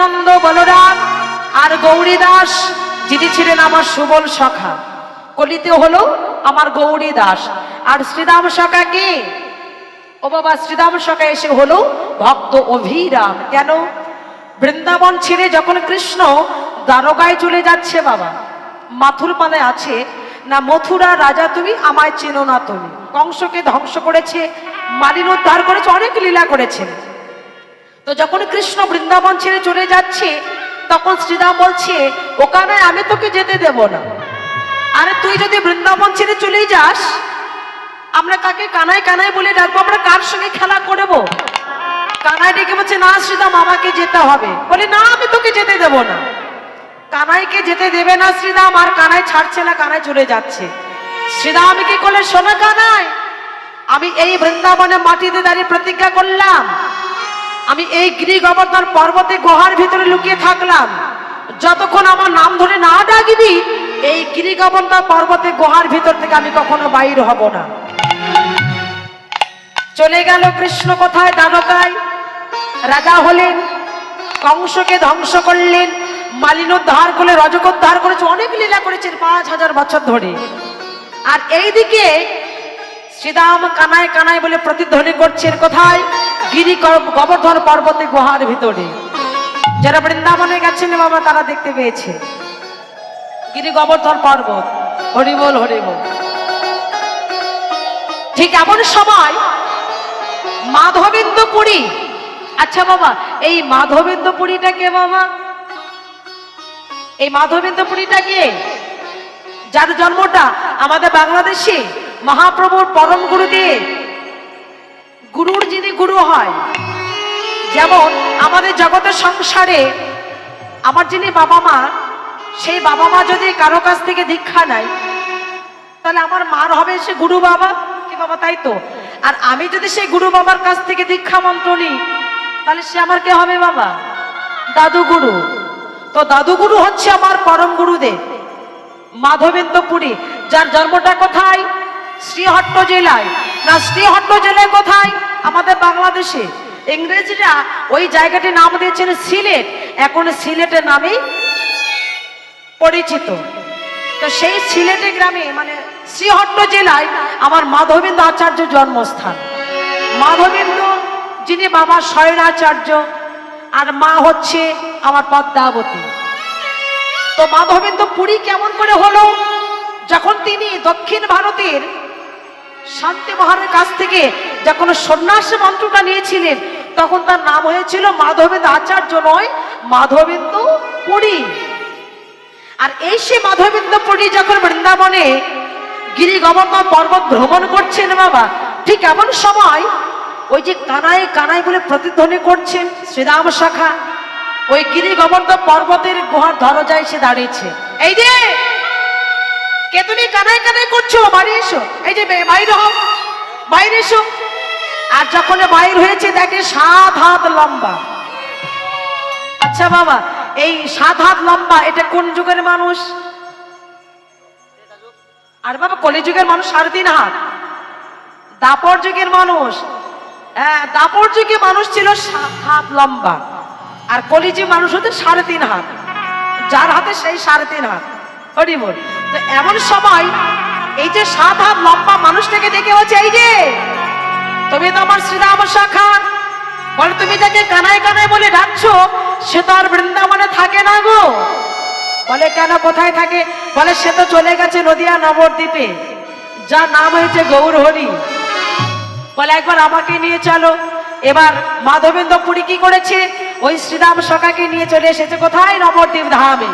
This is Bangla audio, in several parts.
নিত্যানন্দ বলরাম আর গৌরী দাস, যিনি ছিলেন আমার সুবল সখা। কলিতে হলো আমার গৌরী দাস। আর শ্রীরাম সখা কে? ও বাবা শ্রীরাম সখা এসে হলো ভক্ত অভিরাম। কেন? বৃন্দাবন ছেড়ে যখন কৃষ্ণ দ্বারকায় চলে যাচ্ছে বাবা, মাথুর পানে আছে, না মথুরা রাজা তুমি, আমায় চেনো না তুমি। কংসকে ধ্বংস করেছে, মালিন উদ্ধার করেছে, অনেক লীলা করেছেন তো যখন কৃষ্ণ বৃন্দাবন ছেড়ে চলে যাচ্ছে, তখন শ্রীরাম বলছে, ওখানে আমি তোকে যেতে দেব না। আরে তুই যদি বৃন্দাবন ছেড়ে চলেই যাস, আমরা কাকে কানাই কানাই বলে ডাকবো? আমরা কার সঙ্গে খেলা করব? কানাই ডেকে বলছে, না শ্রীরাম, আমাকে যেতে হবে। বলে, না, আমি তোকে যেতে দেব না। কানাইকে যেতে দেবে না শ্রীরাম, আর কানাই ছাড়ছে না, কানাই চলে যাচ্ছে। শ্রীরাম কি করলে, শোনা কানাই, আমি এই বৃন্দাবনে মাটিতে দাঁড়িয়ে প্রতিজ্ঞা করলাম আমি এই গিরি গোবর্ধন পর্বতে গুহার ভিতরে লুকিয়ে থাকলাম। যতক্ষণ আমার নাম ধরে না ডাকবি, এই গিরি গোবর্ধন পর্বতে গুহার ভিতর থেকে আমি কখনো বাইর হব না। চলে গেল কৃষ্ণ কোথায় দ্বারকায় রাজা হলেন, কংসকে ধ্বংস করলেন, মালিনোদ্ধার করে রজকোদ্ধার করেছে, অনেক লীলা করেছেন পাঁচ হাজার বছর ধরে। আর এইদিকে শ্রীরাম কানায় কানায় বলে প্রতিধ্বনি করছেন কোথায়। গিরি গোবর্ধন পর্বতে গুহার ভিতরে। যারা বৃন্দাবনে গেছেন বাবা, তারা দেখতে পেয়েছে। গিরি গোবর্ধন পর্বত। হরিবল হরিবল ঠিক এমন সময় মাধবেন্দ্র পুরী আচ্ছা বাবা, এই মাধবেন্দ্র পুরীটা কে বাবা? এই মাধবেন্দ্র পুরীটা কে? যার জন্মটা আমাদের বাংলাদেশে মহাপ্রভুর পরম গুরুদেব গুরুর যিনি গুরু হয়, যেমন আমাদের জগতের সংসারে আমার যিনি বাবা মা, সেই বাবা মা যদি কারও কাছ থেকে দীক্ষা নেয়, তাহলে আমার মার হবে সে গুরু বাবা কি বাবা, তাই তো? আর আমি যদি সেই গুরু বাবার কাছ থেকে দীক্ষা মন্ত্র নিই, তাহলে সে আমার কে হবে বাবা? দাদু গুরু। তো দাদু গুরু হচ্ছে আমার পরম গুরুদেব মাধবেন্দ্র পুরী যার জন্মটা কোথায়? শ্রীহট্ট জেলায়। না, শ্রীহট্ট জেলায় কোথায়? আমাদের বাংলাদেশে। ইংরেজরা ওই জায়গাটির নাম দিয়েছেন সিলেট। এখন সিলেটের নামেই পরিচিত। তো সেই সিলেটে গ্রামে মানে শ্রীহট্ট জেলায় আমার মাধবেন্দ্র আচার্য জন্মস্থান। মাধবেন্দ্র, যিনি বাবা শয়নাচার্য আর মা হচ্ছে আমার পদ্মাবতী। তো মাধবেন্দ্র পুরী কেমন করে হলো? যখন তিনি দক্ষিণ ভারতের শান্তি মহারের কাছ থেকে যখন সন্ন্যাস মন্ত্রটা নিয়েছিলেন, তখন তার নাম হয়েছিল মাধবেন্দ্র আচার্য নয় মাধবেন্দ্র পুরী। আর এই সে মাধবেন্দ্র পুরী যখন বৃন্দাবনে গিরি গোবর্ধন পর্বত ভ্রমণ করছেন বাবা, ঠিক এমন সময় ওই যে কানায় কানায় বলে প্রতিধ্বনি করছেন শ্রীরাম শাখা, ওই গিরি গোবর্ধন পর্বতের গুহার দরজায় সে দাঁড়িয়েছে। এই যে কে তুমি কানায় কানায় করছ? বাড়ি এসো। এই যে বাইরে হও। বাইরে এসো। আর যখন বাইর হয়েছে, দেখে সাত হাত লম্বা। আচ্ছা বাবা, এই সাত হাত লম্বা, এটা কোন যুগের মানুষ? আর বাবা কলি যুগের মানুষ সাড়ে তিন হাত। দাপর যুগের মানুষ। হ্যাঁ দাপর যুগে মানুষ ছিল সাত হাত লম্বা। আর কলিজি মানুষ হচ্ছে সাড়ে তিন হাত। যার হাতে সেই সাড়ে তিন হাত। হরি বল। তো এমন সময় এই যে সাত হাত লম্বা মানুষটাকে দেখে হচ্ছে এই যে, তুমি তো আমার শ্রীরাম শাখা বলে, তুমি যাকে কানায় কানায় বলে ডাকছো, সে তো আর বৃন্দাবনে থাকে না গো। বলে, কেন, কোথায় থাকে? বলে, সে তো চলে গেছে নদিয়া নবদ্বীপে। যার নাম হয়েছে গৌর হরি বলে, একবার আমাকে নিয়ে চলো। এবার মাধবেন্দ্র পুরী কি করেছে? ওই শ্রীরাম সখাকে নিয়ে চলে এসেছে কোথায়? নবদ্বীপ ধামে।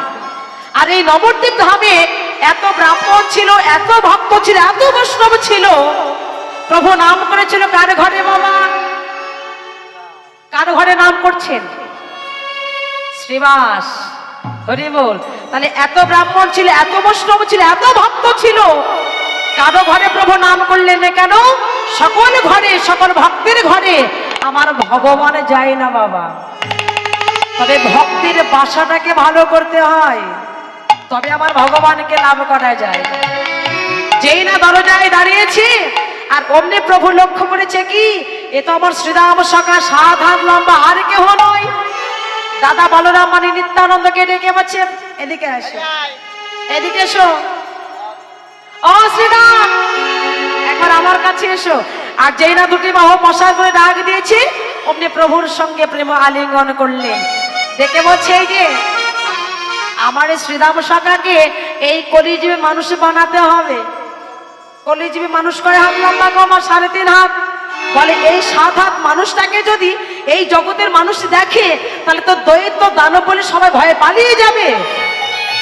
আর এই নবদ্বীপ ধামে এত ব্রাহ্মণ ছিল, এত ভক্ত ছিল, এত বৈষ্ণব ছিল। প্রভু নাম করেছিল, কার ঘরে বাবা? কার ঘরে নাম করছেন? শ্রীবাস। হরি বল। তাহলে এত ব্রাহ্মণ ছিল, এত বৈষ্ণব ছিল, এত ভক্ত ছিল। কারও ঘরে প্রভু নাম করলেন না কেন? সকল ঘরে, সকল ভক্তের ঘরে। আমার ভগবান যায় না বাবা। তবে ভক্তির বাসাটাকে ভালো করতে হয়। তবে আমার ভগবানকে লাভ করা যায়। যেই না দরজায় দাঁড়িয়েছি, আর অমনি প্রভু লক্ষ্য করেছে কি, এ তো আমার শ্রীরাম সখা সাত হাত লম্বা, আর কেহ নয়। দাদা বলরাম মানে নিত্যানন্দকে ডেকে বলছে, এদিকে আসো এদিকে এসো। ও শ্রীরাম একবার আমার কাছে এসো। আর যেই না দুটি বাহু মশার করে ডাক দিয়েছি, অমনি প্রভুর সঙ্গে প্রেম আলিঙ্গন করলেন। দেখে বলছে, এই যে আমার এই শ্রীরাম শাখাকে এই কলিজীবী মানুষ বানাতে হবে। কলিজীবী মানুষ করে হাত লম্বা কম আর সাড়ে তিন হাত। বলে, এই সাত হাত মানুষটাকে যদি এই জগতের মানুষ দেখে, তাহলে তো দৈত্য দানব বলে সবাই ভয়ে পালিয়ে যাবে।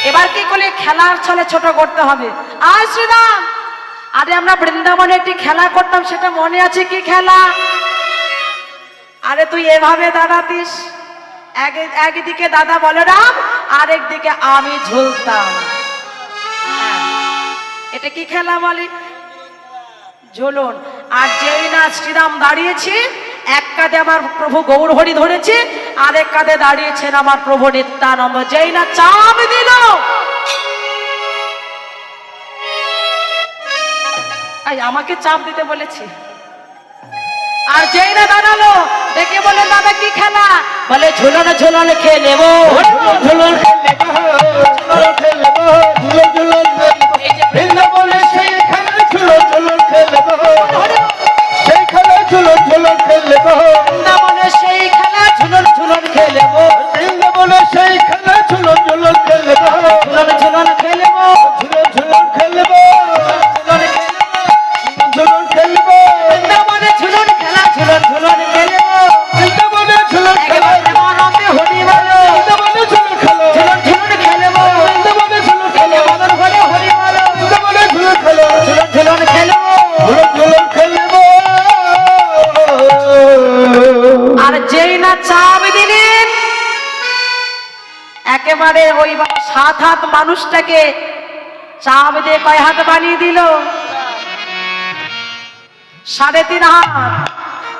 এবার কি করলে? খেলার ছলে ছোট করতে হবে। আয় শ্রীরাম! আরে আমরা বৃন্দাবনে একটি খেলা করতাম, সেটা মনে আছে কি খেলা? আরে তুই এভাবে দাঁড়াতিস। এক, একদিকে দাদা বলরাম আর একদিকে আমি ঝুলতাম। হ্যাঁ। এটা কি খেলা বলে? ঝুলুন। আর যেই না শ্রীরাম দাঁড়িয়েছে, এক কাঁধে আমার প্রভু গৌরহরি ধরেছে আর এক কাঁধে দাঁড়িয়েছেন আমার প্রভু নিত্যানন্দ। যেই না চাপ দিল। আমাকে চাপ দিতে বলেছে। আর যেই না দাঁড়াল দেখে বলে দাদা কি খেলা? বলে ঝুলন ঝুলন খেয়ে নেব। ঝুলন নেব ঝুলন ঝুলন এই যে একেবারে ওই সাত হাত মানুষটাকে চাপ দিয়ে কয় হাত বানিয়ে দিল? সাড়ে তিন হাত।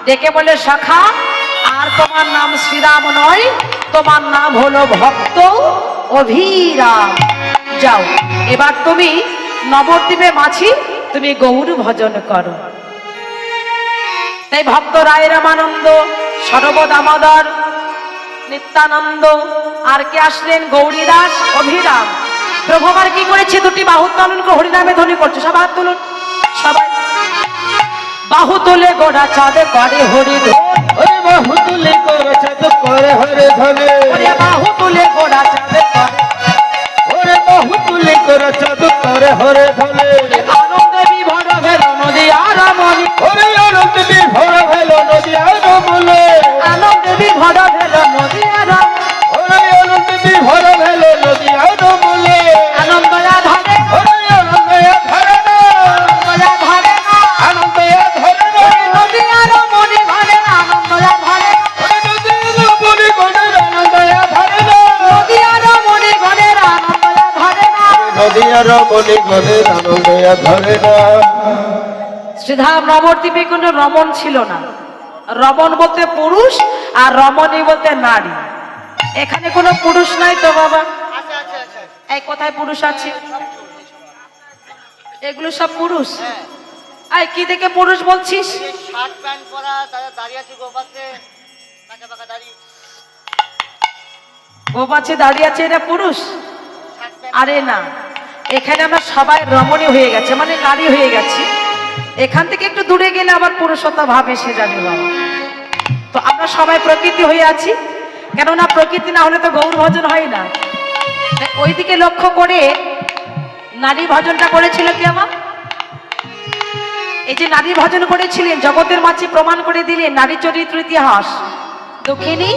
ডেকে বলে সখা, আর তোমার নাম শ্রীরাম নয়, তোমার নাম হলো ভক্ত অভিরাম। যাও, এবার তুমি নবদ্বীপে মাছি, তুমি গৌর ভজন করো। তাই ভক্ত রায় রামানন্দ, সর্বদামোদর নিত্যানন্দ। আর কে আসলেন গৌরীদাস অভিরাম। প্রভু আমার কি করেছে দুটি বাহু করে হরিনামে ধ্বনি করছে। সব হাত তুলুন। সবাই। বাহু তুলে গোড়া চাঁদে করে হরি বাহু তুলে কর চাঁদ করে হরে ধনে ওরে বাহু তুলে গোড়া চাঁদে করে ওরে বাহু তুলে কর চাঁদ করে হরে ধনে আনন্দে বিভোর ভেল নদী আর ওরে আনন্দ বিভোর ভেল নদী ধরে না। শ্রীধাম নবদ্বীপে কোনো রমণ ছিল না। রমণ বলতে পুরুষ আর রমণী বলতে নারী। এখানে কোনো পুরুষ নাই তো বাবা। এই কোথায় পুরুষ আছে? এগুলো সব পুরুষ? এই কি দেখে পুরুষ বলছিস? শার্ট প্যান্ট পরা দাঁড়িয়ে আছে গোপাতে দাঁড়িয়ে আছে এটা পুরুষ? আরে না। এখানে আমরা সবাই রমণী হয়ে গেছে মানে নারী হয়ে গেছি। এখান থেকে একটু দূরে গেলে আবার পুরুষতা ভাব এসে যাবে বাবা। তো আমরা সবাই প্রকৃতি হয়ে আছি, কেননা প্রকৃতি না হলে তো গৌর ভজন হয় না। ওইদিকে লক্ষ্য করে নারী ভজনটা করেছিল কি আমার এই যে নারী ভজন করেছিলেন, জগতের মাঝে প্রমাণ করে দিলেন নারী চরিত্র ইতিহাস। দক্ষিণী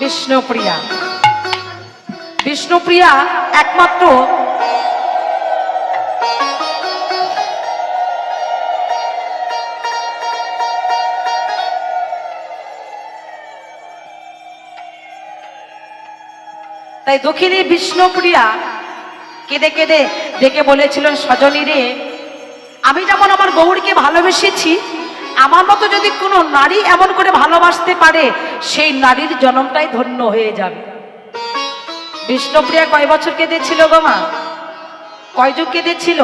বিষ্ণুপ্রিয়া। বিষ্ণুপ্রিয়া একমাত্র তাই দক্ষিণী বিষ্ণুপ্রিয়া কেঁদে কেঁদে ডেকে বলেছিলেন, সজনী রে, আমি যেমন আমার গৌরীকে ভালোবেসেছি, আমার মতো যদি কোনো নারী এমন করে ভালোবাসতে পারে, সেই নারীর জন্মটাই ধন্য হয়ে যাবে। বিষ্ণুপ্রিয়া কয় বছর কেঁদেছিল গো মা? কয় যুগ কেঁদেছিল?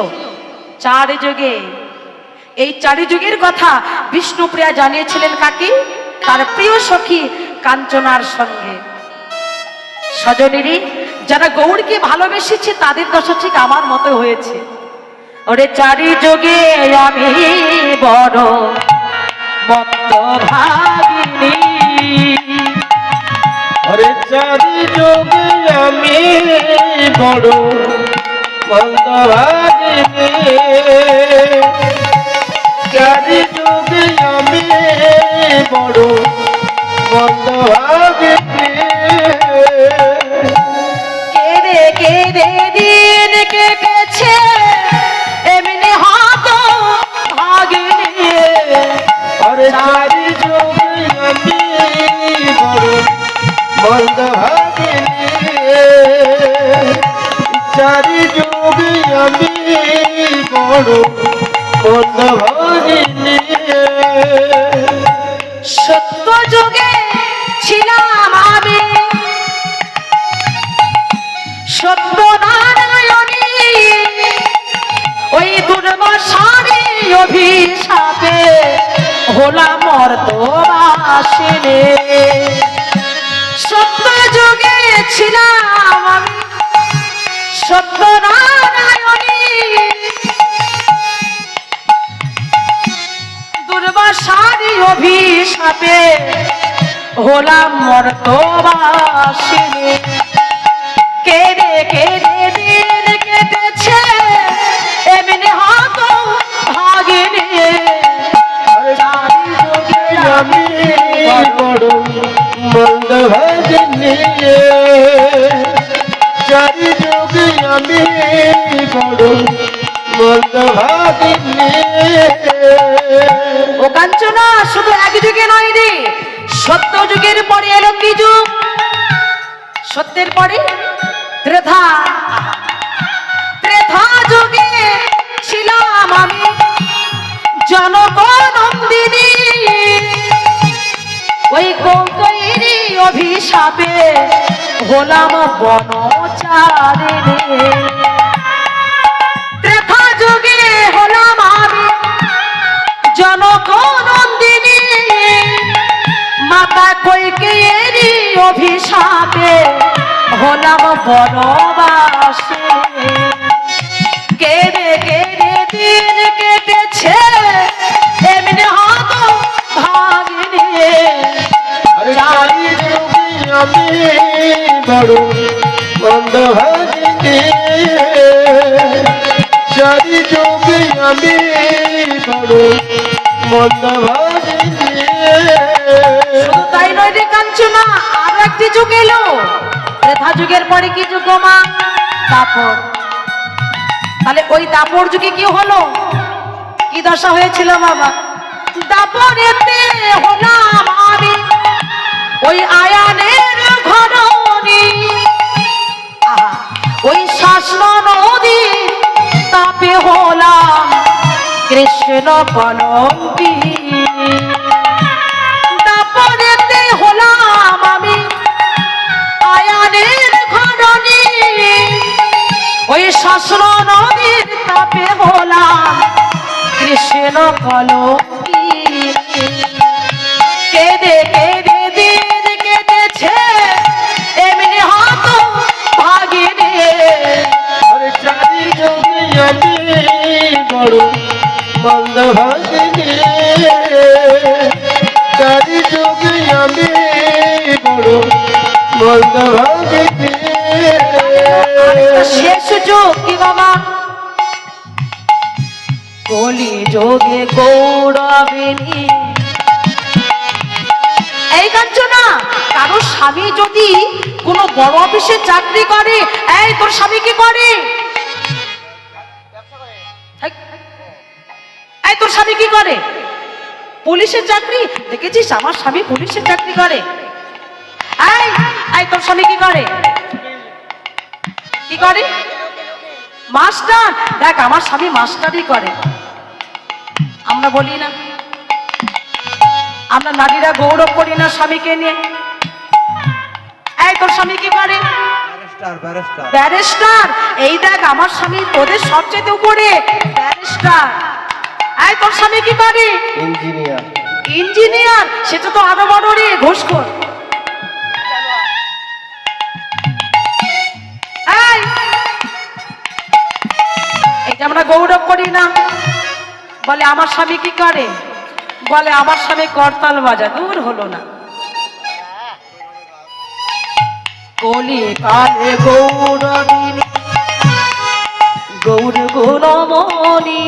চার যুগে। এই চারি যুগের কথা বিষ্ণুপ্রিয়া জানিয়েছিলেন কাকে, তার প্রিয় সখী কাঞ্চনার সঙ্গে। স্বজনেরই, যারা গৌরকে ভালোবেসেছে, তাদের দশা ঠিক আমার মতো হয়েছে। ওরে চারি যোগে আমি বড় মত্ত ভাগিনী আরে চারি যোগে আমি বড় মন্দভাগিনী চারি যোগে আমি বড় মন্দভাগিনী কেঁদে কেঁদে দিন কেটেছে এমনি হাত আমি বড় মন্দভাগিনী চারি যোগে আমি বড় মন্দভাগিনী অভিশাপে হলাম মর্তবাসিনী সত্য যুগে ছিলাম আমি, সত্য নারায়ণী। দুর্বাসারি অভিশাপে হলাম মর্তবাসিনী কেড়ে কেড়ে দিন কেটেছে, এমনি হাত মন্দভাগিনী চারি যোগে আমি বড় মন্দভাগিনী। ও কাঞ্চনা, শুধু এক যুগে নয় রে সত্য যুগের পরে এলো কি যুগ? সত্যের পরে? ত্রেধা। ত্রেধা যুগে ছিলাম আমি জনগণন্দিনী ওই অভিশাপে হলাম বনচারিণী। ত্রেধা যুগে হলাম আমি জনগণন্দিনী মাতা কৈকেয়েরই অভিশাপে হলাম বনবাসী আমি পরে কি যুগ মা? দাপর। তাহলে ওই দাপর যুগে কি হলো? কি দশা হয়েছিল বাবা? দাপরেতে হলাম আমি। ওই আয়ানের শাসন নদী, তাপে হলাম কৃষ্ণ হলাম আমি আয়ানের ওই শাস্ত্র নদীর তাপে হলাম কৃষ্ণ কলঙ্কি কেঁদে কেঁদে চারি যোগে আমি বড় মন্দভাগিনী শেষ যুগ বাবা কলি যোগে গৌরবেনী এই কাঞ্চনা কারও স্বামী যদি কোনো বড় অফিসে চাকরি করে, এই তোর স্বামী কি করে? এই তোর স্বামী কি করে? পুলিশের চাকরি? দেখেছিস আমার স্বামী পুলিশের চাকরি করে। এই এই তোর স্বামী কি করে? কি করে? মাস্টার? দেখ আমার স্বামী মাস্টারই করে। আমরা বলি না। আমরা নারীরা গৌরব করি না স্বামীকে নিয়ে। এই তোর স্বামী কি করে? ব্যারিস্টার এই দেখ আমার স্বামী তোদের সবচেয়ে উপরে। ব্যারিস্টার। এই তোর স্বামী কি করে ইঞ্জিনিয়ার। ইঞ্জিনিয়ার? সেটা তো আরও বড় আমরা গৌরব করি না বলে আমার স্বামী কি করে? বলে আমার স্বামী করতাল বাজা দূর হলো না। কলি কালে গৌরবিনী গৌর গুণমণি।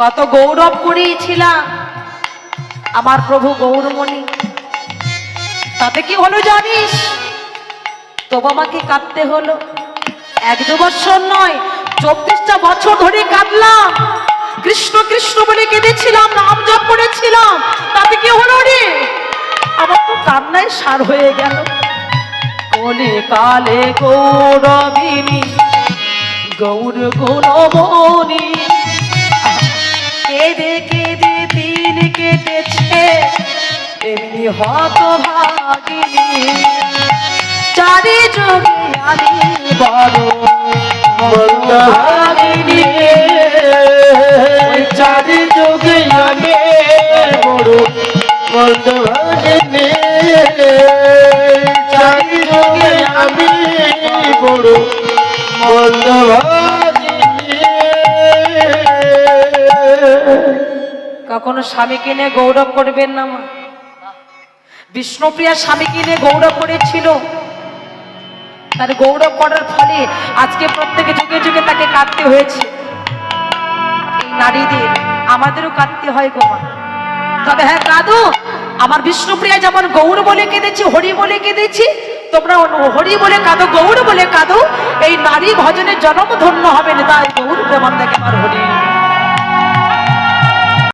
কত গৌরব করিয়েছিলাম। আমার প্রভু গৌরমণি, তাতে কি হলো জানিস? তবু আমাকে কাঁদতে হলো। এক দু বছর নয়, চব্বিশটা বছর ধরে কাঁদলাম। কৃষ্ণ কৃষ্ণ বলে কেঁদেছিলাম, নাম জপ করেছিলাম। তাতে কি হলো রে? আমার তো কান্নায় সার হয়ে গেল। কলে কালে গৌরবিনী, গৌর গুণমণি এমনি হত ভাগিনী চারি যোগে আমি বড় মন্দভাগিনী চারি যোগে আমি বড় মন্দভাগিনী চারি যোগে আমি বড় মন্দভাগিনী কখনো স্বামীকে নিয়ে গৌরব করবেন না মা। বিষ্ণুপ্রিয়া স্বামীকে নিয়ে গৌরব করেছিল। তার গৌরব করার ফলে আজকে প্রত্যেকে যুগে যুগে তাকে কাঁদতে হয়েছে। এই নারীদের আমাদেরও কাঁদতে হয় গো মা। তবে হ্যাঁ কাঁদো আমার বিষ্ণুপ্রিয়া যেমন গৌর বলে কেঁদেছি, হরি বলে কেঁদেছি, তোমরা হরি বলে কাঁদো, গৌর বলে কাঁদো, এই নারী ভজনের জন্ম ধন্য হবে না, তাই গৌর প্রেমান্দাকে আমার হরি।